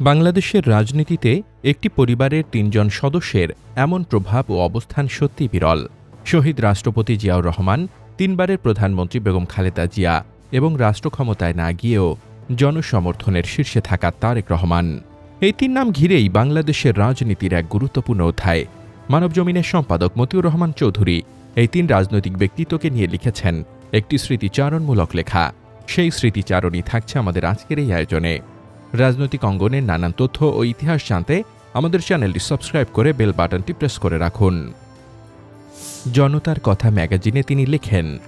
বাংলাদেশের রাজনীতিতে একটি পরিবারের তিনজন সদস্যের এমন প্রভাব ও অবস্থান সত্যি বিরল। শহীদ রাষ্ট্রপতি জিয়াউর রহমান, তিনবারের প্রধানমন্ত্রী বেগম খালেদা জিয়া এবং রাষ্ট্র ক্ষমতায় না গিয়েও জনসমর্থনের শীর্ষে থাকা তারেক রহমান। এই তিন নাম ঘিরেই বাংলাদেশের রাজনীতির এক গুরুত্বপূর্ণ অধ্যায়। মানবজমিনের সম্পাদক মতিউর রহমান চৌধুরী এই তিন রাজনৈতিক ব্যক্তিত্বকে নিয়ে লিখেছেন একটি স্মৃতিচারণমূলক লেখা। সেই স্মৃতিচারণই থাকছে আমাদের আজকের এই আয়োজনে। রাজনৈতিক অঙ্গনের নানান তথ্য ও ইতিহাস জানতে আমাদের চ্যানেলটি সাবস্ক্রাইব করে বেল বাটনটি প্রেস করে রাখুন। জনতার কথা ম্যাগাজিনে তিনি লেখেন,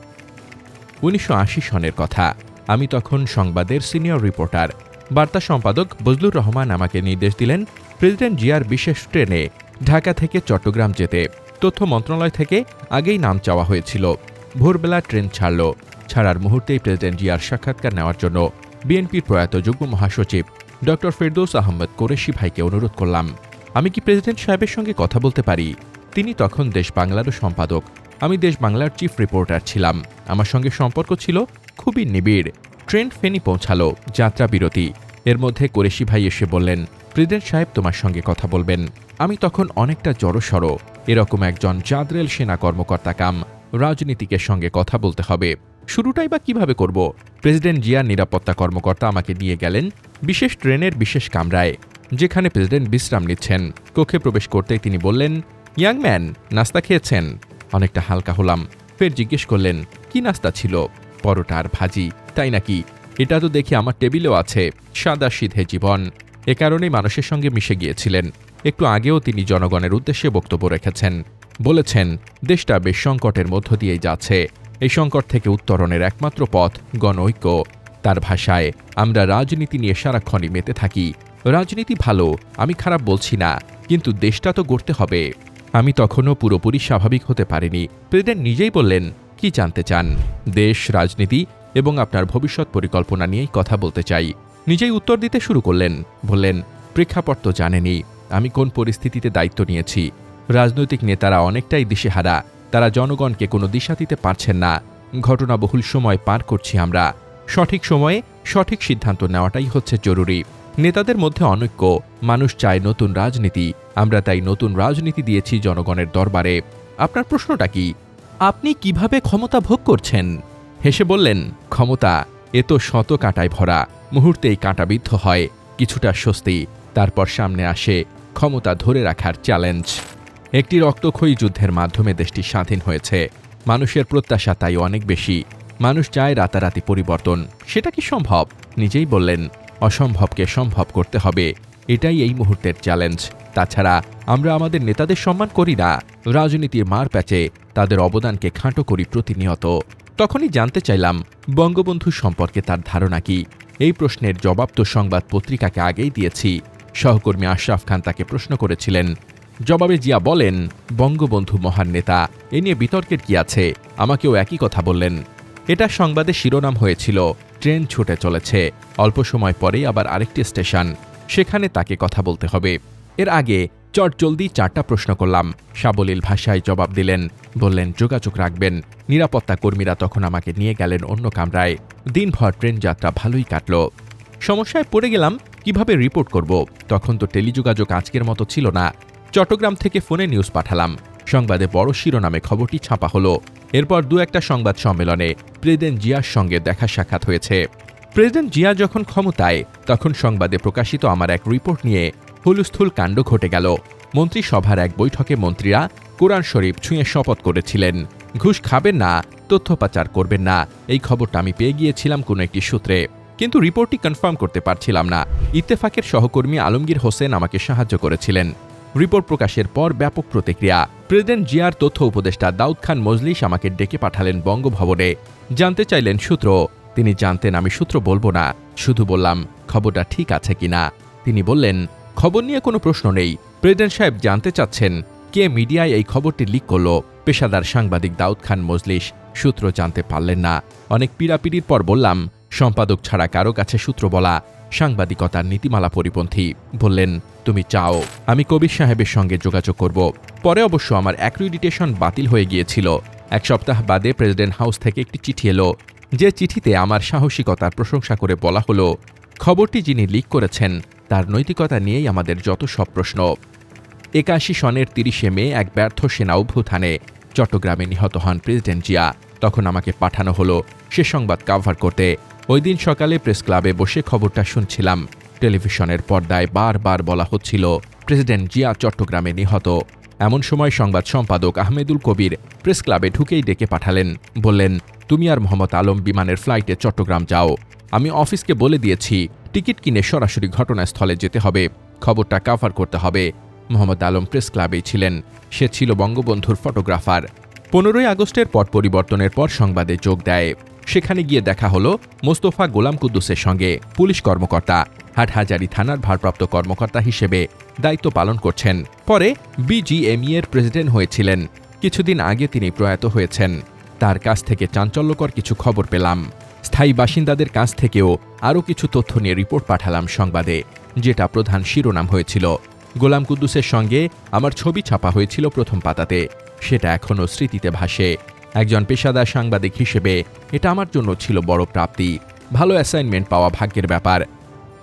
উনিশশো আশি সনের কথা। আমি তখন সংবাদের সিনিয়র রিপোর্টার। বার্তা সম্পাদক বজলুর রহমান আমাকে নির্দেশ দিলেন, প্রেসিডেন্ট জিয়ার বিশেষ ট্রেনে ঢাকা থেকে চট্টগ্রাম যেতে। তথ্য মন্ত্রণালয় থেকে আগেই নাম চাওয়া হয়েছিল। ভোরবেলা ট্রেন ছাড়ল। ছাড়ার মুহূর্তেই প্রেসিডেন্ট জিয়ার সাক্ষাৎকার নেওয়ার জন্য বিএনপির প্রয়াত যুগ্ম মহাসচিব ড ফেরদৌস আহমদ কোরেশি ভাইকে অনুরোধ করলাম, আমি কি প্রেসিডেন্ট সাহেবের সঙ্গে কথা বলতে পারি? তিনি তখন দেশ বাংলারও সম্পাদক, আমি দেশ বাংলার চিফ রিপোর্টার ছিলাম। আমার সঙ্গে সম্পর্ক ছিল খুবই নিবিড়, ট্রেন ফেনি পৌঁছালো, যাত্রা বিরতি। এর মধ্যে কোরেশি ভাই এসে বললেন, প্রেসিডেন্ট সাহেব তোমার সঙ্গে কথা বলবেন। আমি তখন অনেকটা জড়সড়, এরকম একজন জাদরেল সেনা কর্মকর্তা কাম, রাজনীতিকের সঙ্গে কথা বলতে হবে। শুরুটাই বা কীভাবে করব? প্রেসিডেন্ট জিয়ার নিরাপত্তা কর্মকর্তা আমাকে নিয়ে গেলেন বিশেষ ট্রেনের বিশেষ কামরায়, যেখানে প্রেসিডেন্ট বিশ্রাম নিচ্ছেন। কক্ষে প্রবেশ করতেই তিনি বললেন, ইয়াং ম্যান, নাস্তা খেয়েছেন? অনেকটা হালকা হলাম। ফের জিজ্ঞেস করলেন, কি নাস্তা ছিল? পরোটা আর ভাজি, তাই নাকি? এটা তো দেখি আমার টেবিলেও আছে, সাদা সিধে জীবন। এ কারণেই মানুষের সঙ্গে মিশে গিয়েছিলেন। একটু আগেও তিনি জনগণের উদ্দেশ্যে বক্তব্য রেখেছেন। বলেছেন, দেশটা বেশ সংকটের মধ্য দিয়েই যাচ্ছে। এই সংকট থেকে উত্তরণের একমাত্র পথ গণঐক্য। তার ভাষায়, আমরা রাজনীতি নিয়ে সারাক্ষণই মেতে থাকি। রাজনীতি ভালো, আমি খারাপ বলছি না, কিন্তু দেশটা তো গড়তে হবে। আমি তখনও পুরোপুরি স্বাভাবিক হতে পারিনি। প্রেসিডেন্ট নিজেই বললেন, কি জানতে চান? দেশ, রাজনীতি এবং আপনার ভবিষ্যৎ পরিকল্পনা নিয়েই কথা বলতে চাই। নিজেই উত্তর দিতে শুরু করলেন, বললেন, প্রেক্ষাপট তো জানেনি আমি কোন পরিস্থিতিতে দায়িত্ব নিয়েছি। রাজনৈতিক নেতারা অনেকটাই দিশেহারা তারা জনগণকে কোনো দিশা দিতে পারছেন না। ঘটনাবহুল সময় পার করছি আমরা। সঠিক সময়ে সঠিক সিদ্ধান্ত নেওয়াটাই হচ্ছে জরুরি। নেতাদের মধ্যে অনৈক্য, মানুষ চায় নতুন রাজনীতি, আমরা তাই নতুন রাজনীতি দিয়েছি জনগণের দরবারে। আপনার প্রশ্নটা কি? আপনি কীভাবে ক্ষমতা ভোগ করছেন? হেসে বললেন, ক্ষমতা, এ তো শত কাঁটায় ভরা। মুহূর্তেই কাঁটাবিদ্ধ হয়, কিছুটা স্বস্তি, তারপর সামনে আসে ক্ষমতা ধরে রাখার চ্যালেঞ্জ একটি রক্তক্ষয়ী যুদ্ধের মাধ্যমে দেশটি স্বাধীন হয়েছে। মানুষের প্রত্যাশা তাই অনেক বেশি। মানুষ চায় রাতারাতি পরিবর্তন। সেটা কি সম্ভব? নিজেই বললেন, অসম্ভবকে সম্ভব করতে হবে। এটাই এই মুহূর্তের চ্যালেঞ্জ তাছাড়া, আমরা আমাদের নেতাদের সম্মান করি না। রাজনীতির মার প্যাচে তাদের অবদানকে খাঁটো করি প্রতিনিয়ত। তখনই জানতে চাইলাম, বঙ্গবন্ধু সম্পর্কে তার ধারণা কি? এই প্রশ্নের জবাব তো সংবাদ পত্রিকাকে আগেই দিয়েছি। সহকর্মী আশরাফ খান তাকে প্রশ্ন করেছিলেন জবাবে জিয়া বলেন, বঙ্গবন্ধু মহান নেতা, এ নিয়ে বিতর্কের কি আছে? আমাকেও একই কথা বললেন। এটা সংবাদে শিরোনাম হয়েছিল, ট্রেন ছুটে চলেছে। অল্প সময় পরেই আবার আরেকটি স্টেশন, সেখানে তাকে কথা বলতে হবে। এর আগে চটজলদি চারটা প্রশ্ন করলাম। সাবলীল ভাষায় জবাব দিলেন, বললেন, যোগাযোগ রাখবেন। নিরাপত্তা কর্মীরা তখন আমাকে নিয়ে গেলেন অন্য কামরায়। দিনভর ট্রেন যাত্রা ভালোই কাটল। সমস্যায় পড়ে গেলাম, কীভাবে রিপোর্ট করব? তখন তো টেলিযোগাযোগ আজকের মতো ছিল না। চট্টগ্রাম থেকে ফোনে নিউজ পাঠালাম। সংবাদে বড় শিরোনামে খবরটি ছাপা হলো। এরপর দু একটা সংবাদ সম্মেলনে প্রেসিডেন্ট জিয়ার সঙ্গে দেখা সাক্ষাৎ হয়েছে। প্রেসিডেন্ট জিয়া যখন ক্ষমতায়, তখন সংবাদে প্রকাশিত আমার এক রিপোর্ট নিয়ে হুলস্থুল কাণ্ড ঘটে গেল। মন্ত্রিসভার এক বৈঠকে মন্ত্রীরা কোরআন শরীফ ছুঁয়ে শপথ করেছিলেন। ঘুষ খাবেন না, তথ্য পাচার করবেন না, এই খবরটা আমি পেয়ে গিয়েছিলাম কোনো একটি সূত্রে। কিন্তু রিপোর্টটি কনফার্ম করতে পারছিলাম না। ইত্তেফাকের সহকর্মী আলমগীর হোসেন আমাকে সাহায্য করেছিলেন। রিপোর্ট প্রকাশের পর ব্যাপক প্রতিক্রিয়া। প্রেসিডেন্ট জিয়ার তথ্য উপদেষ্টা দাউদ খান মজলিস আমাকে ডেকে পাঠালেন বঙ্গভবনে। জানতে চাইলেন সূত্র। তিনি জানতেন আমি সূত্র বলব না। শুধু বললাম, খবরটা ঠিক আছে কিনা? তিনি বললেন, খবর নিয়ে কোনো প্রশ্ন নেই। প্রেসিডেন্ট সাহেব জানতে চাচ্ছেন, কে মিডিয়ায় এই খবরটি লিক করল? পেশাদার সাংবাদিক দাউদ খান মজলিস, সূত্র জানতে পারলেন না। অনেক পীড়াপিড়ির পর বললাম, সম্পাদক ছাড়া কারও কাছে সূত্র বলা সাংবাদিকতার নীতিমালা পরিপন্থী। বললেন, তুমি চাও, আমি কবির সাহেবের সঙ্গে যোগাযোগ করব। পরে অবশ্য আমার অ্যাক্রিডিটেশন বাতিল হয়ে গিয়েছিল। এক সপ্তাহ বাদে প্রেসিডেন্ট হাউস থেকে একটি চিঠি এলো। যে চিঠিতে আমার সাহসিকতার প্রশংসা করে বলা হলো, খবরটি যিনি লিক করেছেন, তার নৈতিকতা নিয়েই আমাদের যত সব প্রশ্ন। একাশি সনের তিরিশে মে এক ব্যর্থ সেনা অভ্যুত্থানে চট্টগ্রামে নিহত হন প্রেসিডেন্ট জিয়া। তখন আমাকে পাঠানো হলো, সে সংবাদ কাভার করতে। ওই দিন সকালে প্রেস ক্লাবে বসে খবরটা শুনছিলাম। টেলিভিশনের পর্দায় বারবার বলা হচ্ছিল, প্রেসিডেন্ট জিয়া চট্টগ্রামে নিহত। এমন সময় সংবাদ সম্পাদক আহমেদুল কবির প্রেস ক্লাবে ঢুকেই ডেকে পাঠালেন। বললেন, তুমি আর মোহাম্মদ আলম বিমানের ফ্লাইটে চট্টগ্রাম যাও। আমি অফিসকে বলে দিয়েছি, টিকিট কিনে সরাসরি ঘটনাস্থলে যেতে হবে। খবরটা কাভার করতে হবে। মোহাম্মদ আলম প্রেস ক্লাবেই ছিলেন। সে ছিল বঙ্গবন্ধুর ফটোগ্রাফার। পনেরোই আগস্টের পট পরিবর্তনের পর সংবাদে যোগ দেয় সেখানে গিয়ে দেখা হলো মোস্তফা গোলাম কুদ্দুসের সঙ্গে পুলিশ কর্মকর্তা। হাটহাজারি থানার ভারপ্রাপ্ত কর্মকর্তা হিসেবে দায়িত্ব পালন করছেন। পরে বিজিএমই এর প্রেসিডেন্ট হয়েছিলেন। কিছুদিন আগে তিনি প্রয়াত হয়েছেন। তার কাছ থেকে চাঞ্চল্যকর কিছু খবর পেলাম। স্থায়ী বাসিন্দাদের কাছ থেকেও আরও কিছু তথ্য নিয়ে রিপোর্ট পাঠালাম সংবাদে, যেটা প্রধান শিরোনাম হয়েছিল। গোলাম কুদ্দুসের সঙ্গে আমার ছবি ছাপা হয়েছিল প্রথম পাতাতে। সেটা এখনও স্মৃতিতে ভাসে। একজন পেশাদার সাংবাদিক হিসেবে এটা আমার জন্য ছিল বড় প্রাপ্তি। ভালো অ্যাসাইনমেন্ট পাওয়া ভাগ্যের ব্যাপার।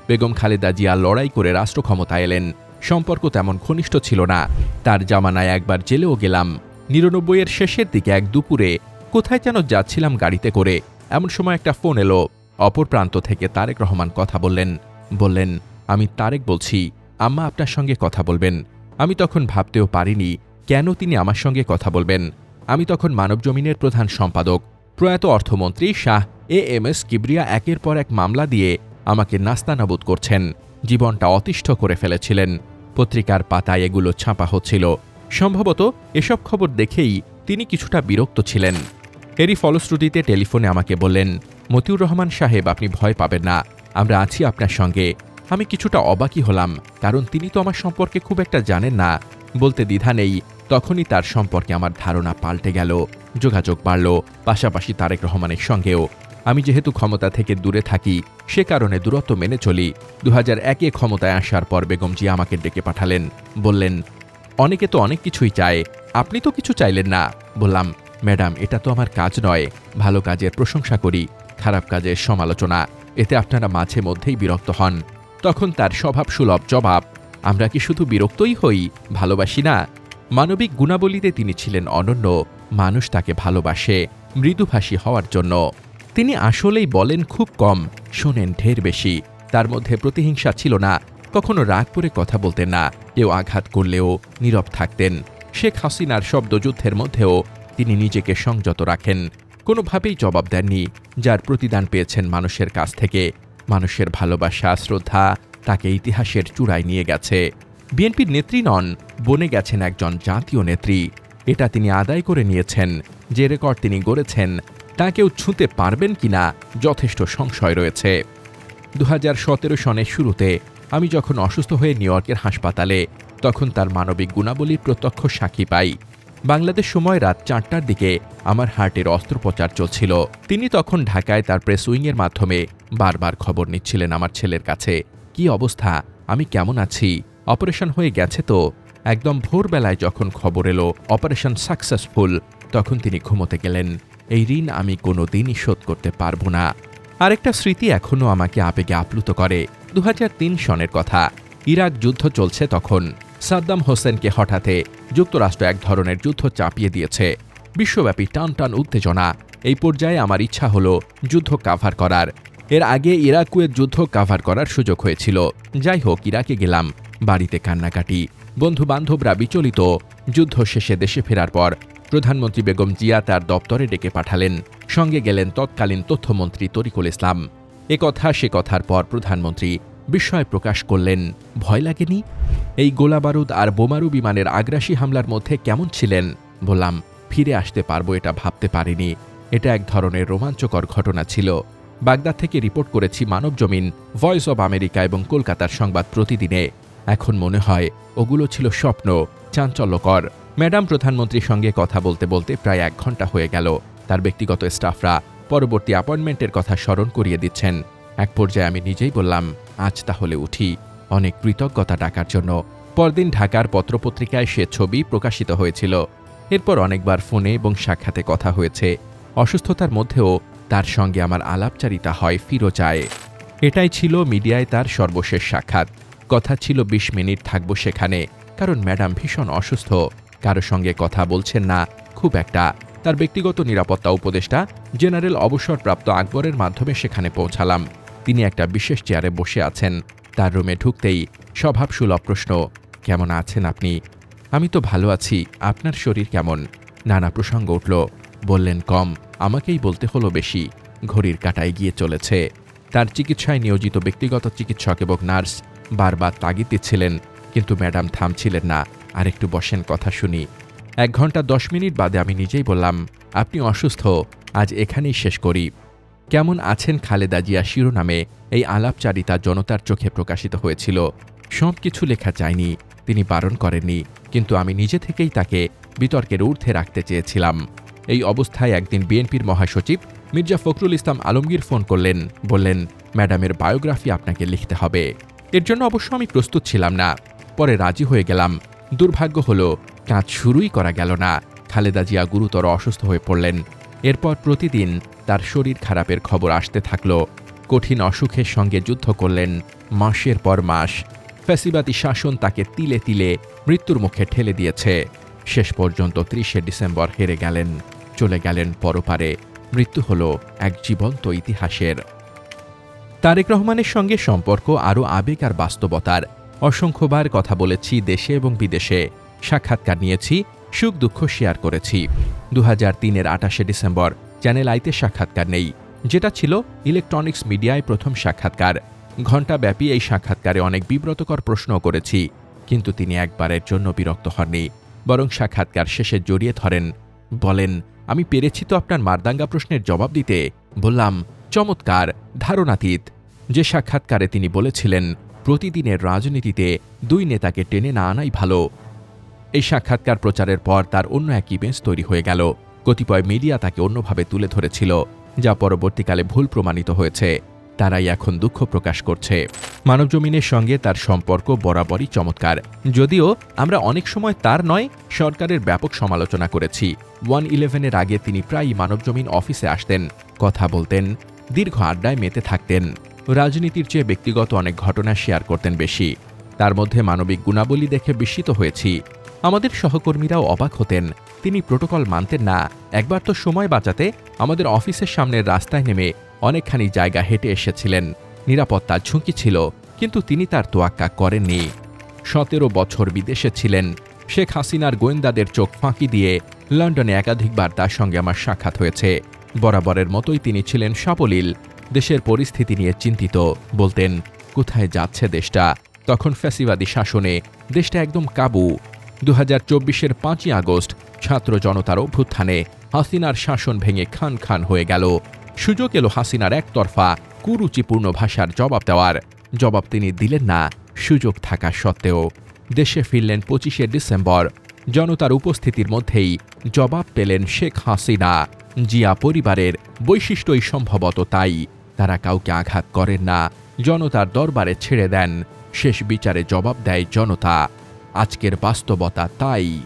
বেগম খালেদা জিয়া লড়াই করে রাষ্ট্র ক্ষমতায় এলেন। সম্পর্ক তেমন ঘনিষ্ঠ ছিল না। তার জামানায় একবার জেলেও গেলাম। নিরানব্বইয়ের শেষের দিকে এক দুপুরে কোথায় যেন যাচ্ছিলাম গাড়িতে করে। এমন সময় একটা ফোন এলো। অপর প্রান্ত থেকে তারেক রহমান কথা বললেন। বললেন, আমি তারেক বলছি। আম্মা আপনার সঙ্গে কথা বলবেন। আমি তখন ভাবতেও পারিনি কেন তিনি আমার সঙ্গে কথা বলবেন। আমি তখন মানবজমিনের প্রধান সম্পাদক। প্রয়াত অর্থমন্ত্রী Shah A M S Kibria একের পর এক মামলা দিয়ে আমাকে নাস্তানাবুদ করছেন। জীবনটা অতিষ্ঠ করে ফেলেছিলেন। পত্রিকার পাতায় এগুলো ছাপা হচ্ছিল। সম্ভবত এসব খবর দেখেই তিনি কিছুটা বিরক্ত ছিলেন। এরই ফলশ্রুতিতে টেলিফোনে আমাকে বললেন, মতিউর রহমান সাহেব, আপনি ভয় পাবেন না। আমরা আছি আপনার সঙ্গে। আমি কিছুটা অবাকই হলাম, কারণ তিনি তো আমার সম্পর্কে খুব একটা জানেন না। বলতে দ্বিধা নেই তখনই তার সম্পর্কে আমার ধারণা পাল্টে গেল, যোগাযোগ বাড়ল, পাশাপাশি তারেক রহমানের সঙ্গেও। আমি যেহেতু ক্ষমতা থেকে দূরে থাকি, সে কারণে দূরত্ব মেনে চলি। দু হাজার একে ক্ষমতায় আসার পর বেগম জি আমাকে ডেকে পাঠালেন। বললেন, অনেকে তো অনেক কিছুই চায়, আপনি তো কিছু চাইলেন না। বললাম, ম্যাডাম, এটা তো আমার কাজ নয়, ভালো কাজের প্রশংসা করি, খারাপ কাজের সমালোচনা, এতে আপনারা মাঝে মধ্যেই বিরক্ত হন। তখন তার স্বভাব সুলভ জবাব, আমরা কি শুধু বিরক্তই হই, ভালোবাসি না? মানবিক গুণাবলীতে তিনি ছিলেন অনন্য। মানুষ তাকে ভালোবাসে, মৃদুভাষী হওয়ার জন্য। তিনি আসলেই বলেন খুব কম, শোনেন ঢের বেশি। তার মধ্যে প্রতিহিংসা ছিল না, কখনো রাগ করে কথা বলতেন না, কেউ আঘাত করলেও নীরব থাকতেন। শেখ হাসিনার শব্দযুদ্ধের মধ্যেও তিনি নিজেকে সংযত রাখেন। কোনোভাবেই জবাব দেননি, যার প্রতিদান পেয়েছেন মানুষের কাছ থেকে। মানুষের ভালোবাসা, শ্রদ্ধা তাকে ইতিহাসের চূড়ায় নিয়ে গেছে। বিএনপির নেত্রী নন, বনে গেছেন একজন জাতীয় নেত্রী। এটা তিনি আদায় করে নিয়েছেন। যে রেকর্ড তিনি গড়েছেন, তা কেউ ছুঁতে পারবেন কিনা যথেষ্ট সংশয় রয়েছে। দু হাজার সতেরো সনের শুরুতে আমি যখন অসুস্থ হয়ে নিউ ইয়র্কের হাসপাতালে, তখন তার মানবিক গুণাবলীর প্রত্যক্ষ সাক্ষী পাই। বাংলাদেশ সময় রাত চারটার দিকে আমার হার্টের অস্ত্রোপচার চলছিল। তিনি তখন ঢাকায় তার প্রেস উইংয়ের মাধ্যমে বারবার খবর নিচ্ছিলেন আমার ছেলের কাছে। কি অবস্থা? আমি কেমন আছি? অপারেশন হয়ে গেছে তো? একদম ভোরবেলায় যখন খবর এলো, অপারেশন সাকসেসফুল, তখন তিনি ঘুমোতে গেলেন। এই ঋণ আমি কোনো দিনই শোধ করতে পারব না। আরেকটা স্মৃতি এখনও আমাকে আবেগে আপ্লুত করে। দু হাজার তিন সনের কথা। ইরাক যুদ্ধ চলছে তখন। সাদ্দাম হোসেনকে হঠাতে যুক্তরাষ্ট্র এক ধরনের যুদ্ধ চাপিয়ে দিয়েছে। বিশ্বব্যাপী টান টান উত্তেজনা। এই পর্যায়ে আমার ইচ্ছা হলো যুদ্ধ কাভার করার। এর আগে ইরাকুয়ের যুদ্ধ কাভার করার সুযোগ হয়েছিল। যাই হোক, ইরাকে গেলাম। বাড়িতে কান্নাকাটি। বন্ধু বান্ধবরা বিচলিত। যুদ্ধ শেষে দেশে ফেরার পর প্রধানমন্ত্রী বেগম জিয়া তার দপ্তরে ডেকে পাঠালেন। সঙ্গে গেলেন তৎকালীন তথ্যমন্ত্রী তরিকুল ইসলাম। এ কথা সে কথার পর প্রধানমন্ত্রী বিস্ময় প্রকাশ করলেন, ভয় লাগেনি? এই গোলাবারুদ আর বোমারু বিমানের আগ্রাসী হামলার মধ্যে কেমন ছিলেন? বললাম, ফিরে আসতে পারব এটা ভাবতে পারিনি। এটা এক ধরনের রোমাঞ্চকর ঘটনা ছিল। বাগদাদ থেকে রিপোর্ট করেছি মানবজমিন, ভয়েস অব আমেরিকা এবং কলকাতার সংবাদ প্রতিদিনে। এখন মনে হয় ওগুলো ছিল স্বপ্ন, চাঞ্চল্যকর। ম্যাডাম প্রধানমন্ত্রীর সঙ্গে কথা বলতে বলতে প্রায় এক ঘণ্টা হয়ে গেল। তার ব্যক্তিগত স্টাফরা পরবর্তী অ্যাপয়েন্টমেন্টের কথা স্মরণ করিয়ে দিচ্ছেন। এক পর্যায়ে আমি নিজেই বললাম, আজ তাহলে উঠি। অনেক কৃতজ্ঞতা ডাকার জন্য। পরদিন ঢাকার পত্রপত্রিকায় সে ছবি প্রকাশিত হয়েছিল। এরপর অনেকবার ফোনে এবং সাক্ষাতে কথা হয়েছে। অসুস্থতার মধ্যেও তার সঙ্গে আমার আলাপচারিতা হয় ফিরোজায়। এটাই ছিল মিডিয়ায় তার সর্বশেষ সাক্ষাৎ। কথা ছিল বিশ মিনিট থাকব সেখানে, কারণ ম্যাডাম ভীষণ অসুস্থ। কারও সঙ্গে কথা বলছেন না, খুব একটা। তার ব্যক্তিগত নিরাপত্তা উপদেষ্টা, জেনারেল অবসরপ্রাপ্ত আকবরের মাধ্যমে সেখানে পৌঁছালাম। তিনি একটা বিশেষ চেয়ারে বসে আছেন। তার রুমে ঢুকতেই স্বভাবসুলভ প্রশ্ন, কেমন আছেন আপনি? আমি তো ভালো আছি, আপনার শরীর কেমন? নানা প্রসঙ্গ উঠল। বললেন, কম, আমাকেই বলতে হলো বেশি, ঘড়ির কাটায় গিয়ে চলেছে। তার চিকিৎসায় নিয়োজিত ব্যক্তিগত চিকিৎসক এবং নার্স বারবার তাগিদ কিন্তু ম্যাডাম থামছিলেন না। আর একটু বসেন, কথা শুনি। এক ঘণ্টা দশ মিনিট বাদে আমি নিজেই বললাম, আপনি অসুস্থ, আজ এখানেই শেষ করি। কেমন আছেন খালেদা জিয়া শিরোনামে? এই আলাপচারিতা জনতার চোখে প্রকাশিত হয়েছিল। সব কিছু লেখা চায়নি তিনি বারণ করেননি, কিন্তু আমি নিজে থেকেই তাকে বিতর্কের ঊর্ধ্বে রাখতে চেয়েছিলাম। এই অবস্থায় একদিন বিএনপির মহাসচিব মির্জা ফখরুল ইসলাম আলমগীর ফোন করলেন, বললেন, ম্যাডামের বায়োগ্রাফি আপনাকে লিখতে হবে। এর জন্য অবশ্য আমি প্রস্তুত ছিলাম না। পরে রাজি হয়ে গেলাম। দুর্ভাগ্য হলো, কাজ শুরুই করা গেল না। খালেদা জিয়া গুরুতর অসুস্থ হয়ে পড়লেন। এরপর প্রতিদিন তার শরীর খারাপের খবর আসতে থাকল। কঠিন অসুখের সঙ্গে যুদ্ধ করলেন মাসের পর মাস। ফ্যাসিবাদী শাসন তাকে তিলে তিলে মৃত্যুর মুখে ঠেলে দিয়েছে। শেষ পর্যন্ত ত্রিশে ডিসেম্বর হেরে গেলেন, চলে গেলেন পরপারে। মৃত্যু হল এক জীবন্ত ইতিহাসের। তারেক রহমানের সঙ্গে সম্পর্ক আরও আবেগ আর বাস্তবতার। অসংখ্যবার কথা বলেছি দেশে এবং বিদেশে। সাক্ষাৎকার নিয়েছি, সুখ দুঃখ শেয়ার করেছি। দু হাজার তিনের আটাশে ডিসেম্বর চ্যানেল আইতে সাক্ষাৎকার নেই। যেটা ছিল ইলেকট্রনিক্স মিডিয়ায় প্রথম সাক্ষাৎকার। ঘণ্টাব্যাপী এই সাক্ষাৎকারে অনেক বিব্রতকর প্রশ্ন করেছি, কিন্তু তিনি একবারের জন্য বিরক্ত হননি, বরং সাক্ষাৎকার শেষে জড়িয়ে ধরেন, বলেন, আমি পেরেছি তো আপনার মারদাঙ্গা প্রশ্নের জবাব দিতে। বললাম চমৎকার ধারণাতীত। যে সাক্ষাৎকারে তিনি বলেছিলেন, প্রতিদিনের রাজনীতিতে দুই নেতাকে টেনে না আনাই ভালো। এই সাক্ষাৎকার প্রচারের পর তার অন্য এক ইমেজ তৈরি হয়ে গেল। কতিপয় মিডিয়া তাকে অন্যভাবে তুলে ধরেছিল, যা পরবর্তীকালে ভুল প্রমাণিত হয়েছে। তারাই এখন দুঃখ প্রকাশ করছে। মানবজমিনের সঙ্গে তার সম্পর্ক বরাবরই চমৎকার। যদিও আমরা অনেক সময় তার নয়, সরকারের ব্যাপক সমালোচনা করেছি। ওয়ান ইলেভেনের আগে তিনি প্রায়ই মানবজমিন অফিসে আসতেন, কথা বলতেন দীর্ঘ আড্ডায় মেতে থাকতেন। রাজনীতির চেয়ে ব্যক্তিগত অনেক ঘটনা শেয়ার করতেন বেশি। তার মধ্যে মানবিক গুণাবলী দেখে বিস্মিত হয়েছি। আমাদের সহকর্মীরাও অবাক হতেন। তিনি প্রোটোকল মানতেন না। একবার তো সময় বাঁচাতে আমাদের অফিসের সামনের রাস্তায় নেমে অনেকখানি জায়গা হেঁটে এসেছিলেন। নিরাপত্তার ঝুঁকি ছিল, কিন্তু তিনি তার তোয়াক্কা করেননি। সতেরো বছর বিদেশে ছিলেন। শেখ হাসিনার গোয়েন্দাদের চোখ ফাঁকি দিয়ে লন্ডনে একাধিকবার তার সঙ্গে আমার সাক্ষাৎ হয়েছে। বরাবরের মতোই তিনি ছিলেন সাবলীল। দেশের পরিস্থিতি নিয়ে চিন্তিত। বলতেন, কোথায় যাচ্ছে দেশটা? তখন ফ্যাসিবাদী শাসনে দেশটা একদম কাবু। দু হাজার চব্বিশের পাঁচই আগস্ট, ছাত্র জনতার অভ্যুত্থানে হাসিনার শাসন ভেঙে খান খান হয়ে গেল। সুযোগ এলো হাসিনার একতরফা, কুরুচিপূর্ণ ভাষার জবাব দেওয়ার। জবাব তিনি দিলেন না, সুযোগ থাকা সত্ত্বেও। দেশে ফিরলেন পঁচিশে ডিসেম্বর। জনতার উপস্থিতির মধ্যেই জবাব পেলেন শেখ হাসিনা। জিয়া পরিবারের বৈশিষ্ট্যই সম্ভবত তাই। তারা কাউকে আঘাত করেন না। জনতার দরবারে ছেড়ে দেন। শেষ বিচারে জবাব দেয় জনতা। আজকের বাস্তবতা তাই।